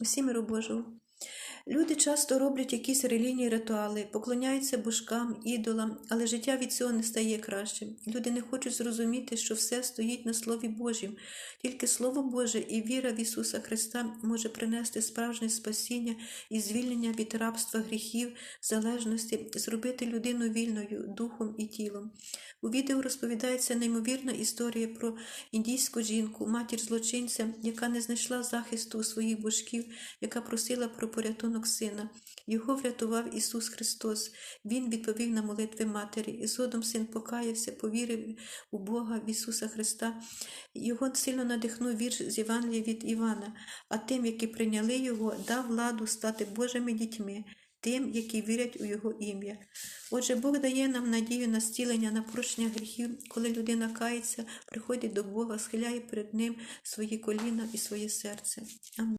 Усі миру Божого. Люди часто роблять якісь релігійні ритуали, поклоняються божкам, ідолам, але життя від цього не стає кращим. Люди не хочуть зрозуміти, що все стоїть на Слові Божім. Тільки Слово Боже і віра в Ісуса Христа може принести справжнє спасіння і звільнення від рабства гріхів, залежності, зробити людину вільною духом і тілом. У відео розповідається неймовірна історія про індійську жінку, матір злочинця, яка не знайшла захисту у своїх божків, яка просила про порятунок сина. Його врятував Ісус Христос. Він відповів на молитви матері, і згодом син покаявся, повірив у Бога в Ісуса Христа. Його сильно надихнув вірш з Євангелія від Івана, а тим, які прийняли його, дав владу стати Божими дітьми. Тим, які вірять у Його ім'я. Отже, Бог дає нам надію на зцілення, на прощення гріхів, коли людина кається, приходить до Бога, схиляє перед Ним свої коліна і своє серце. Амінь.